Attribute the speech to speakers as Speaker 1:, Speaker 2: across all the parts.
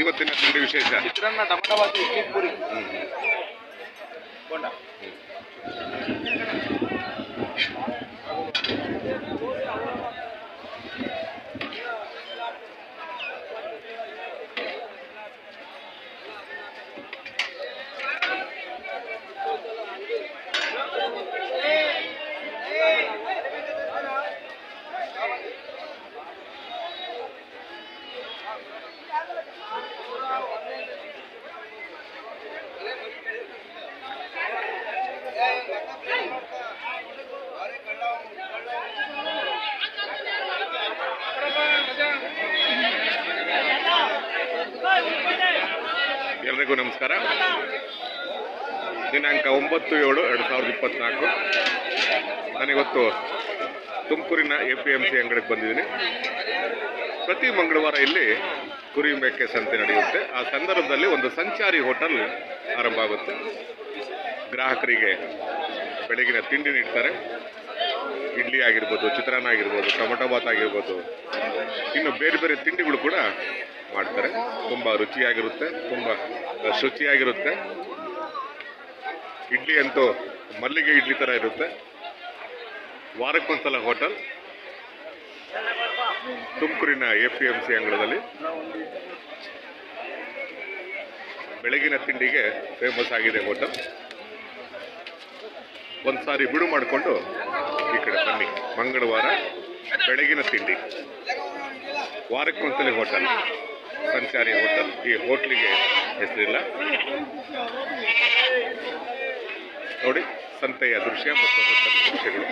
Speaker 1: ಇವತ್ತಿನ ತಿಂಡಿ ವಿಶೇಷ.
Speaker 2: ಚಿತ್ರಾನ್ನ ಟಮಟ ಬಾತು ಇಡ್ಲಿ ಪುರಿ.
Speaker 1: ಎಲ್ರಿಗೂ ನಮಸ್ಕಾರ. ದಿನಾಂಕ ಒಂಬತ್ತು ಏಳು ಎರಡು ಸಾವಿರದ ಇಪ್ಪತ್ನಾಲ್ಕು. ನಾನಿವತ್ತು ತುಮಕೂರಿನ ಎ ಪಿ ಎಂ ಸಿ ಅಂಗಡಿಗೆ ಬಂದಿದ್ದೀನಿ. ಪ್ರತಿ ಮಂಗಳವಾರ ಇಲ್ಲಿ ಕುರಿ ಮೇಕೆ ಸಂತೆ ನಡೆಯುತ್ತೆ. ಆ ಸಂದರ್ಭದಲ್ಲಿ ಒಂದು ಸಂಚಾರಿ ಹೋಟೆಲ್ ಆರಂಭ ಆಗುತ್ತೆ. ಗ್ರಾಹಕರಿಗೆ ಬೆಳಗಿನ ತಿಂಡಿ ನೀಡ್ತಾರೆ. ಇಡ್ಲಿ ಆಗಿರ್ಬೋದು, ಚಿತ್ರಾನ್ನ ಆಗಿರ್ಬೋದು, ಟೊಮೊಟೊ ಬಾತ್ ಆಗಿರ್ಬೋದು. ಇನ್ನು ಬೇರೆ ಬೇರೆ ತಿಂಡಿಗಳು ಕೂಡ ಮಾಡ್ತಾರೆ. ತುಂಬ ರುಚಿಯಾಗಿರುತ್ತೆ, ತುಂಬ ಶುಚಿಯಾಗಿರುತ್ತೆ. ಇಡ್ಲಿ ಅಂತೂ ಮಲ್ಲಿಗೆ ಇಡ್ಲಿ ಥರ ಇರುತ್ತೆ. ವಾರಕ್ಕೊಂದ್ಸಲ ಹೋಟೆಲ್. ತುಮಕೂರಿನ ಎ ಪಿ ಎಂ ಸಿ ಅಂಗಳದಲ್ಲಿ. ಬೆಳಗಿನ ತಿಂಡಿಗೆ ಫೇಮಸ್ ಆಗಿದೆ ಹೋಟೆಲ್. ಒಂದು ಸಾರಿ ಬಿಡು ಮಾಡಿಕೊಂಡು ಈ ಕಡೆ ಬನ್ನಿ. ಮಂಗಳವಾರ ಬೆಳಗಿನ ತಿಂಡಿ. ವಾರಕ್ಕೊಂದ್ಸಲಿ ಹೋಟೆಲ್. ಸಂಚಾರಿ ಹೋಟೆಲ್. ಈ ಹೋಟ್ಲಿಗೆ ಹೆಸರಿಲ್ಲ. ನೋಡಿ, ಸಂತೆಯ ದೃಶ್ಯ ಮತ್ತು ಹೋಟೆಲ್ ದೃಶ್ಯಗಳು.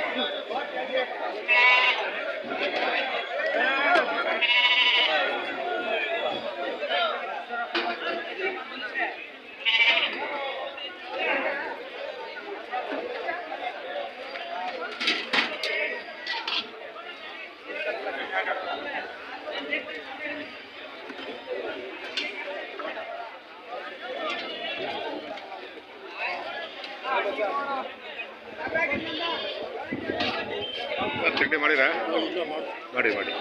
Speaker 1: ಮಾಡಿರಾ? ಮಾಡಿ ಮಾಡಿ.